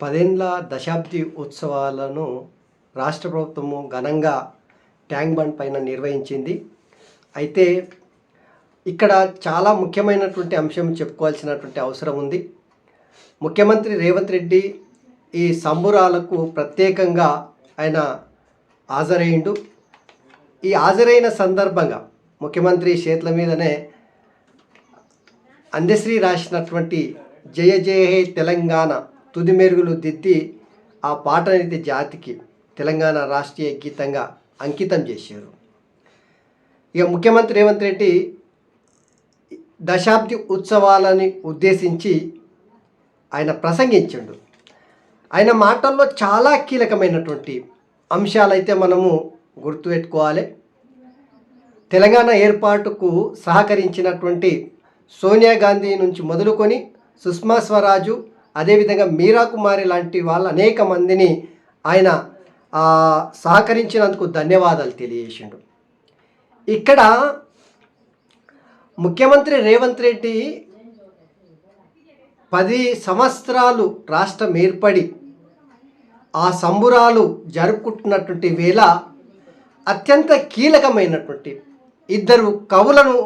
పదేండ్ల దశాబ్ది ఉత్సవాలను రాష్ట్ర ప్రభుత్వము ఘనంగా ట్యాంక్ బండ్ పైన నిర్వహించింది. అయితే ఇక్కడ చాలా ముఖ్యమైనటువంటి అంశం చెప్పుకోవాల్సినటువంటి అవసరం ఉంది. ముఖ్యమంత్రి రేవంత్ రెడ్డి ఈ సంబురాలకు ప్రత్యేకంగా ఆయన హాజరయ్యిండు. ఈ హాజరైన సందర్భంగా ముఖ్యమంత్రి చేతుల మీదనే అందశ్రీ రాసినటువంటి జయ జయ హే తెలంగాణ తుది మెరుగులు దిద్ది ఆ పాటనైతే జాతికి తెలంగాణ రాష్ట్రీయ గీతంగా అంకితం చేశారు. ఇక ముఖ్యమంత్రి రేవంత్ రెడ్డి దశాబ్ది ఉత్సవాలని ఉద్దేశించి ఆయన ప్రసంగించిండు. ఆయన మాటల్లో చాలా కీలకమైనటువంటి అంశాలైతే మనము గుర్తుపెట్టుకోవాలి. తెలంగాణ ఏర్పాటుకు సహకరించినటువంటి సోనియా గాంధీ నుంచి మొదలుకొని సుష్మా స్వరాజు అదేవిధంగా మీరా కుమారి లాంటి వాళ్ళ అనేక మందిని ఆయన సహకరించినందుకు ధన్యవాదాలు తెలియజేసిండు. ఇక్కడ ముఖ్యమంత్రి రేవంత్ రెడ్డి పది సంవత్సరాలు రాష్ట్రం ఏర్పడి ఆ సంబురాలు జరుపుకుంటున్నటువంటి వేళ అత్యంత కీలకమైనటువంటి ఇద్దరు కవులను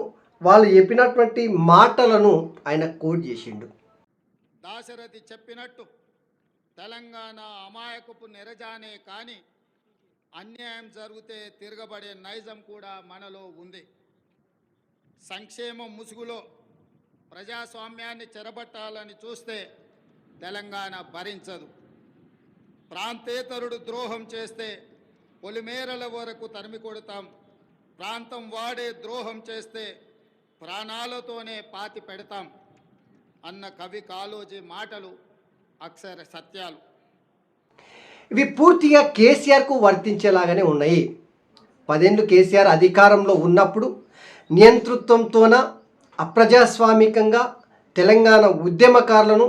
వాళ్ళు చెప్పినటువంటి మాటలను ఆయన కోట్ చేసిండు. దాశరథి చెప్పినట్టు తెలంగాణ అమాయకపు నిరజానే కాని అన్యాయం జరిగితే తిరగబడే నైజం కూడా మనలో ఉంది. సంక్షేమం ముసుగులో ప్రజాస్వామ్యాన్ని చెరబట్టాలని చూస్తే తెలంగాణ భరించదు. ప్రాంతేతరుడు ద్రోహం చేస్తే పొలిమేరల వరకు తరిమి కొడతాం. ప్రాంతం వాడే ద్రోహం చేస్తే ప్రాణాలతోనే పాతి పెడతాం. అన్న కవి కాలోజీ మాటలు అక్షర సత్యాలు. ఇవి పూర్తిగా కేసీఆర్కు వర్తించేలాగానే ఉన్నాయి. పదేళ్ళు కేసీఆర్ అధికారంలో ఉన్నప్పుడు నియంతృత్వంతోన అప్రజాస్వామికంగా తెలంగాణ ఉద్యమకారులను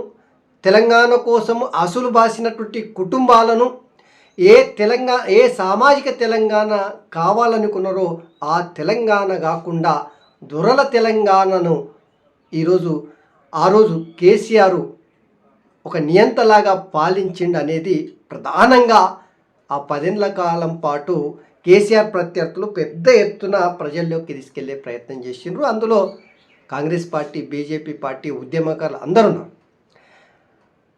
తెలంగాణ కోసము అసులు బాసినటువంటి కుటుంబాలను ఏ తెలంగాణ ఏ సామాజిక తెలంగాణ కావాలనుకున్నారో ఆ తెలంగాణ కాకుండా దొరల తెలంగాణను ఈరోజు ఆ రోజు కేసీఆర్ ఒక నియంతలాగా పాలించిండు అనేది ప్రధానంగా ఆ పదేళ్ళ కాలం పాటు కేసీఆర్ ప్రత్యర్థులు పెద్ద ఎత్తున ప్రజల్లోకి తీసుకెళ్ళే ప్రయత్నం చేసిండ్రు. అందులో కాంగ్రెస్ పార్టీ బీజేపీ పార్టీ ఉద్యమకారులు అందరూ ఉన్నారు.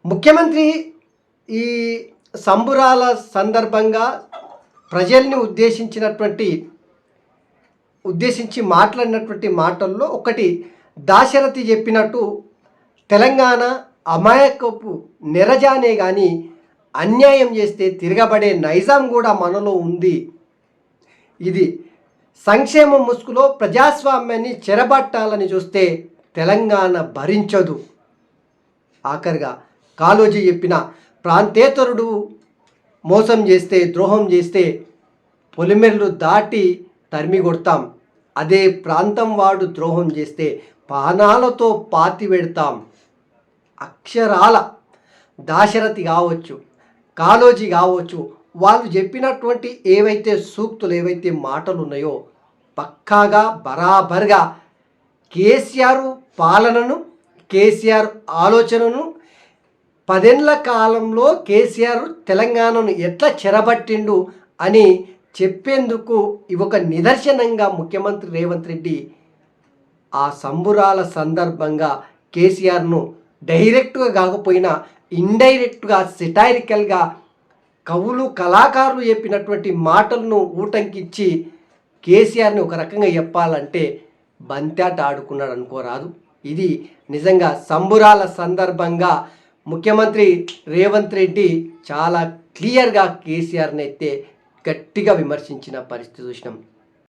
ముఖ్యమంత్రి ఈ సంబురాల సందర్భంగా ప్రజల్ని ఉద్దేశించినటువంటి ఉద్దేశించి మాట్లాడినటువంటి మాటల్లో ఒకటి దాశరథి చెప్పినట్టు తెలంగాణ అమాయకపు నిరజానే కానీ అన్యాయం చేస్తే తిరగబడే నైజాం కూడా మనలో ఉంది. ఇది సంక్షేమ ముసుగులో ప్రజాస్వామ్యాన్ని చెరబట్టాలని చూస్తే తెలంగాణ భరించదు. ఆఖరిగా కాలోజీ చెప్పిన ప్రాంతేతరుడు మోసం చేస్తే ద్రోహం చేస్తే పొలిమెర్లు దాటి తరిమి కొడతాం అదే ప్రాంతం వాడు ద్రోహం చేస్తే పానాలతో పాతి పెడతాం. అక్షరాల దాశరథి కావచ్చు కాలోజీ కావచ్చు వాళ్ళు చెప్పినటువంటి ఏవైతే సూక్తులు ఏవైతే మాటలు ఉన్నాయో పక్కాగా బరాబర్గా కేసీఆర్ పాలనను కేసీఆర్ ఆలోచనను పదేళ్ళ కాలంలో కేసీఆర్ తెలంగాణను ఎట్లా చెరబట్టిండు అని చెప్పేందుకు ఇవి ఒక నిదర్శనంగా ముఖ్యమంత్రి రేవంత్ రెడ్డి ఆ సంబురాల సందర్భంగా కేసీఆర్ను డైరెక్ట్గా కాకపోయినా ఇండైరెక్ట్గా సిటారికల్గా కవులు కళాకారులు చెప్పినటువంటి మాటలను ఊటంకిచ్చి కేసీఆర్ని ఒక రకంగా చెప్పాలంటే బంతాట ఆడుకున్నాడు అనుకోరాదు ఇది నిజంగా సంబురాల సందర్భంగా ముఖ్యమంత్రి రేవంత్ రెడ్డి చాలా క్లియర్గా కేసీఆర్ని అయితే గట్టిగా విమర్శించిన పరిస్థితి చూసినాం.